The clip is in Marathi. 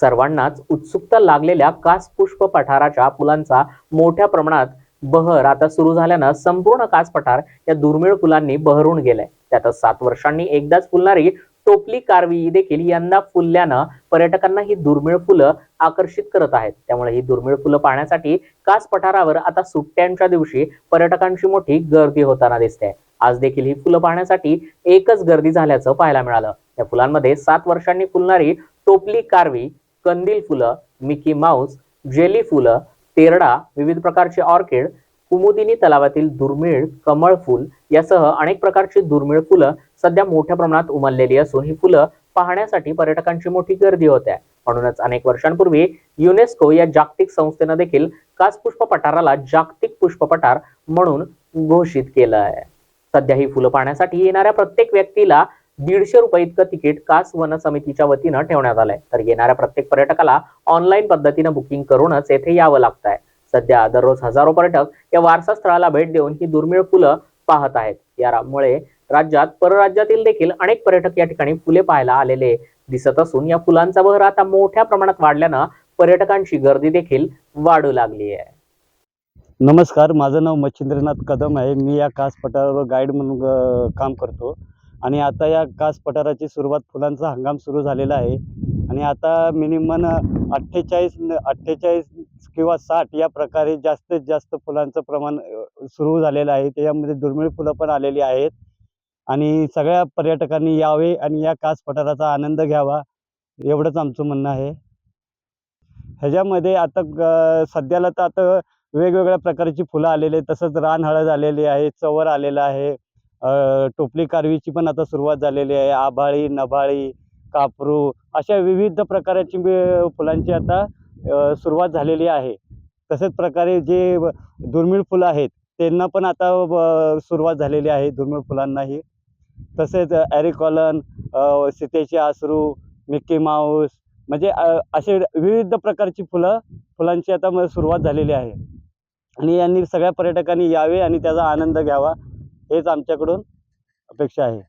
सर्वांनाच उत्सुकता लागलेल्या कासपुष्प पठाराच्या फुलांचा मोठ्या प्रमाणात बहर आता सुरू झाल्यानं संपूर्ण कास पठार या दुर्मिळ फुलांनी बहरून गेलाय. त्यातच सात वर्षांनी एकदाच फुलणारी टोपली कारवी देखील यंदा फुलल्यानं पर्यटकांना ही दुर्मिळ फुलं आकर्षित करत आहेत. त्यामुळे ही दुर्मिळ फुलं पाहण्यासाठी कास पठारावर आता सुट्ट्यांच्या दिवशी पर्यटकांची मोठी गर्दी होताना दिसते. आज देखील ही फुलं पाहण्यासाठी एकच गर्दी झाल्याचं पाहायला मिळालं. या फुलांमध्ये सात वर्षांनी फुलणारी टोपली कारवी कंदील फुलं मिकी माऊस जेली फुलं तेरडा विविध प्रकारचे ऑर्किड कुमुदिनी तलावातील दुर्मिळ कमळ फुल यासह अनेक प्रकारची दुर्मिळ फुलं सध्या मोठ्या प्रमाणात उमललेली असून ही फुलं पाहण्यासाठी पर्यटकांची मोठी गर्दी होते आहे. म्हणूनच अनेक वर्षांपूर्वी युनेस्को या जागतिक संस्थेनं देखील कास पुष्प पठाराला जागतिक पुष्प पठार म्हणून घोषित केलं आहे सध्या ही फुलं पाहण्यासाठी येणाऱ्या प्रत्येक व्यक्तीला दीडशे रुपये इतकं तिकीट कास वन समितीच्या वतीनं ठेवण्यात आलंय. तर येणाऱ्या प्रत्येक पर्यटकाला ऑनलाईन पद्धतीनं बुकिंग करूनच येथे यावं लागत आहे सध्या दररोज हजारो पर्यटक या वारसा स्थळाला भेट देऊन ही दुर्मिळ फुलं पाहत आहेत. यामुळे राज्यात परराज्यातील देखील अनेक पर्यटक या ठिकाणी फुले पाहायला आलेले दिसत असून या फुलांचा बहर आता मोठ्या प्रमाणात वाढल्यानं पर्यटकांची गर्दी देखील वाढू लागली आहे. नमस्कार माझं नाव मच्छिंद्रनाथ कदम आहे. मी या कास पठारावर गाईड म्हणून काम करतो. आणि आता या कास पठाराची सुरुवात फुलांचा हंगाम सुरू झालेला आहे. आणि आता मिनिमम अठ्ठेचाळीस अठ्ठेचाळीस किंवा साठ या प्रकारे जास्तीत जास्त फुलांचं प्रमाण सुरू झालेलं आहे. त्याच्यामध्ये दुर्मिळ फुलं पण आलेली आहेत. आणि सगळ्या पर्यटकांनी यावे आणि या कास पठाराचा आनंद घ्यावा एवढंच आमचं म्हणणं आहे. ह्याच्यामध्ये आता ग- सध्याला तर आता वेगवेगळ्या प्रकारची फुलं आलेली आहेत. तसंच रानहळद आलेली आहे चवर आलेलं आहे. टोपली कारवीची पण आता सुरुवात झालेली आहे. आभाळी नभाळी कापरू अशा विविध प्रकारची फुलांची आता सुरुवात झालेली आहे. तसेच प्रकारे जे दुर्मिळ फुलं आहेत त्यांना पण आता सुरुवात झालेली आहे दुर्मिळ फुलांनाही. तसेच ॲरिकॉलन सीतेचे आसरू मिक्की माऊस म्हणजे असे विविध प्रकारची फुलं फुलांची आता सुरुवात झालेली आहे. आणि यांनी सगळ्या पर्यटकांनी यावे आणि त्याचा आनंद घ्यावा. हेच आमच्याकडून अपेक्षा आहे.